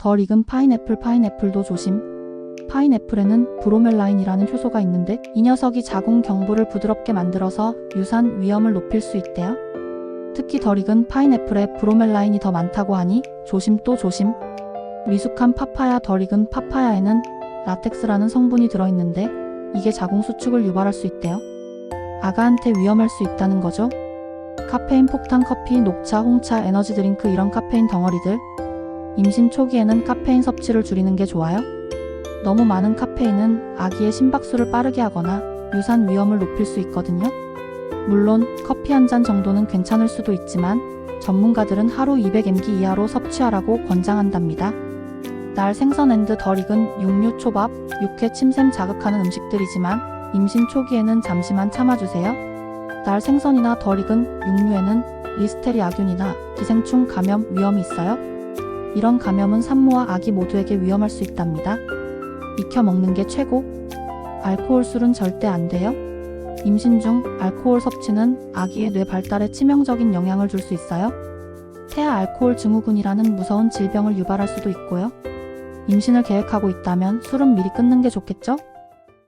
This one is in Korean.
덜 익은 파인애플 파인애플도 조심. 파인애플에는 브로멜라인이라는 효소가 있는데 이 녀석이 자궁 경부를 부드럽게 만들어서 유산 위험을 높일 수 있대요. 특히 덜 익은 파인애플에 브로멜라인이 더 많다고 하니 조심 또 조심. 미숙한 파파야 덜 익은 파파야에는 라텍스라는 성분이 들어있는데 이게 자궁 수축을 유발할 수 있대요. 아가한테 위험할 수 있다는 거죠. 카페인 폭탄 커피, 녹차, 홍차, 에너지 드링크 이런 카페인 덩어리들. 임신 초기에는 카페인 섭취를 줄이는 게 좋아요. 너무 많은 카페인은 아기의 심박수를 빠르게 하거나 유산 위험을 높일 수 있거든요. 물론 커피 한 잔 정도는 괜찮을 수도 있지만 전문가들은 하루 200mg 이하로 섭취하라고 권장한답니다. 날 생선 앤드 덜 익은 육류 초밥, 육회 침샘 자극하는 음식들이지만 임신 초기에는 잠시만 참아주세요. 날 생선이나 덜 익은 육류에는 리스테리아균이나 기생충 감염 위험이 있어요. 이런 감염은 산모와 아기 모두에게 위험할 수 있답니다. 익혀 먹는 게 최고. 알코올 술은 절대 안 돼요. 임신 중 알코올 섭취는 아기의 뇌 발달에 치명적인 영향을 줄 수 있어요. 태아 알코올 증후군이라는 무서운 질병을 유발할 수도 있고요. 임신을 계획하고 있다면 술은 미리 끊는 게 좋겠죠?